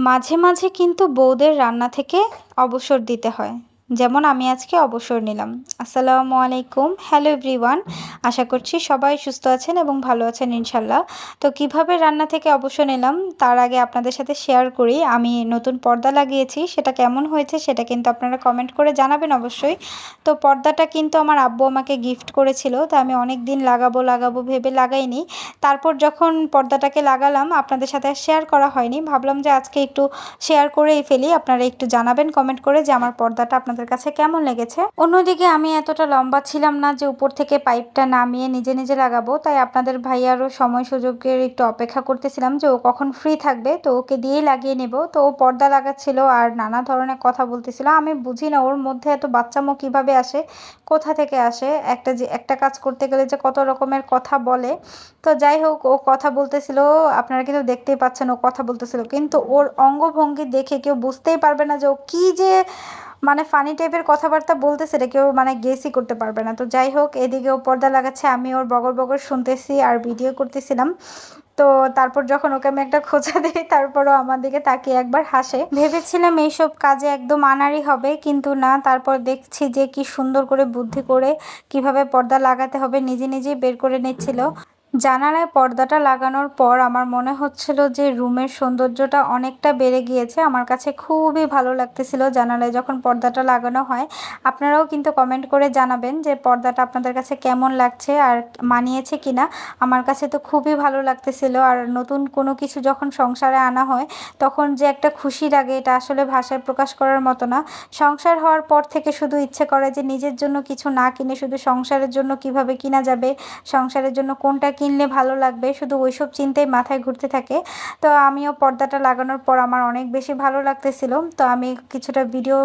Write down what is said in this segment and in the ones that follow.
মাঝে মাঝে কিন্তু বউদের রান্না থেকে অবসর দিতে হয়। যেমন আমি আজকে অবসর নিলাম। আসসালামু আলাইকুম। হ্যালো এভরিওয়ান আশা করছি সবাই সুস্থ আছেন এবং ভালো আছেন ইনশাল্লাহ তো কীভাবে রান্না থেকে অবসর নিলাম, তার আগে আপনাদের সাথে শেয়ার করি। আমি নতুন পর্দা লাগিয়েছি, সেটা কেমন হয়েছে সেটা কিন্তু আপনারা কমেন্ট করে জানাবেন অবশ্যই। তো পর্দাটা কিন্তু আমার আব্বু আমাকে গিফট করেছিল, তো আমি অনেক দিন লাগাবো লাগাবো ভেবে লাগাইনি। তারপর যখন পর্দাটাকে লাগালাম, আপনাদের সাথে শেয়ার করা হয়নি। ভাবলাম যে আজকে একটু শেয়ার করেই ফেলি, আপনারা একটু জানাবেন কমেন্ট করে যে আমার পর্দাটা আপনাদের আপনাদের কাছে কেমন লেগেছে? অন্যদিকে আমি এতটা লম্বা ছিলাম না যে উপর থেকে পাইপটা নামিয়ে নিজে নিজে লাগাবো, তাই আপনাদের ভাইয়ারও সময় সুযোগের একটু অপেক্ষা করতেছিলাম যে ও কখন ফ্রি থাকবে, তো ওকে দিয়েই লাগিয়ে নেব। তো ও পর্দা লাগাচ্ছিল আর নানা ধরনের কথা বলতেছিল। আমি বুঝি না ওর মধ্যে এত বাচ্চামো কীভাবে আসে, কোথা থেকে আসে, একটা যে, একটা কাজ করতে গেলে যে কত রকমের কথা বলে। তো যাই হোক, ও কথা বলতেছিল, আপনারা কিন্তু দেখতেই পাচ্ছেন ও কথা বলতেছিল। কিন্তু ওর অঙ্গভঙ্গি দেখে কেউ বুঝতেই পারবে না যে ও কী যে মানে ফানি টাইপের কথাবার্তা বলতেছে রে কেউ মানে গেসই করতে পারবে না। তো যাই হোক, এদিকে ও পর্দা লাগাচ্ছে, আমি ওর বগর বগর শুনতেছি আর ভিডিও করতেছিলাম। তো তারপর যখন ওকে আমি একটা খোঁজা দিই তারপরও আমার দিকে তাকিয়ে একবার হাসে। ভেবেছিলাম এইসব কাজে একদম আনারই হবে, কিন্তু না, তারপর দেখছি যে কি সুন্দর করে বুদ্ধি করে কীভাবে পর্দা লাগাতে হবে, নিজে নিজেই বের করে নিচ্ছিল। জানালায় পর্দাটা লাগানোর পর আমার মনে হচ্ছিল যে রুমের সৌন্দর্যটা অনেকটা বেড়ে গিয়েছে। আমার কাছে খুবই ভালো লাগতেছিল জানালায় যখন পর্দাটা লাগানো হয়। আপনারাও কিন্তু কমেন্ট করে জানাবেন যে পর্দাটা আপনাদের কাছে কেমন লাগছে আর মানিয়েছে কিনা। আমার কাছে তো খুবই ভালো লাগতেছিল আর নতুন কোনো কিছু যখন সংসারে আনা হয়, তখন যে একটা খুশি লাগে এটা আসলে ভাষায় প্রকাশ করার মতো না। সংসার হওয়ার পর থেকে শুধু ইচ্ছে করে যে নিজের জন্য কিছু না কিনে শুধু সংসারের জন্য কীভাবে কিনা যাবে, সংসারের জন্য কোনটা কিনলে ভালো লাগবে। শুধু ওইসব চিন্তাই মাথায় ঘুরতে থাকে। তো আমিও পর্দাটা লাগানোর পর আমার অনেক বেশি ভালো লাগতেছিল। তো আমি কিছুটা ভিডিও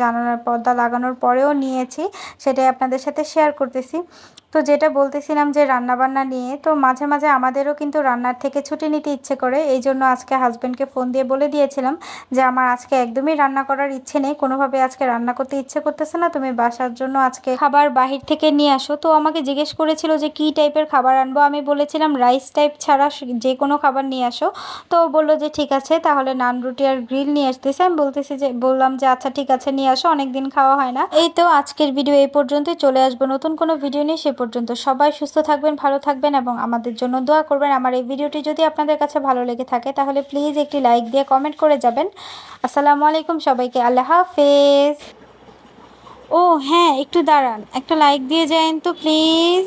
জানানোর পর্দা লাগানোর পরেও নিয়েছি। সেটাই আপনাদের সাথে শেয়ার করতেছি। তো যেটা বলতেছিলাম যে রান্নাবান্না নিয়ে, তো মাঝে মাঝে আমাদেরও কিন্তু রান্নার থেকে ছুটি নিতে ইচ্ছে করে। এই জন্য আজকে হাজব্যান্ডকে ফোন দিয়ে বলে দিয়েছিলাম যে, আমার আজকে একদমই রান্না করার ইচ্ছে নেই। কোনোভাবে আজকে রান্না করতে ইচ্ছে করতেছে না। তুমি বাসার জন্য আজকে খাবার বাহির থেকে নিয়ে আসো। তো আমাকে জিজ্ঞেস করেছিল যে, কি টাইপের খাবার আনব? আমি বলেছিলাম রাইস টাইপ ছাড়া যে কোনো খাবার নিয়ে আসো। তো বলল যে, ঠিক আছে, তাহলে নান রুটি আর গ্রিল নিয়ে আসতেছে। আমি বলতেছি যে, বললাম যে আচ্ছা ঠিক আছে, নিয়ে আসো অনেক দিন খাওয়া হয় না। এই তো আজকের ভিডিও এই পর্যন্তই। চলে আসব নতুন কোনো ভিডিও নিয়ে, সে পর্যন্ত সবাই সুস্থ থাকবেন, ভালো থাকবেন এবং আমাদের জন্য দোয়া করবেন। আমার এই ভিডিওটি যদি আপনাদের কাছে ভালো লেগে থাকে তাহলে প্লিজ একটি লাইক দিয়ে কমেন্ট করে যাবেন। আসসালামু আলাইকুম সবাইকে, আল্লাহ হাফেজ। ও হ্যাঁ একটু দাঁড়ান, একটা লাইক দিয়ে যান তো প্লিজ।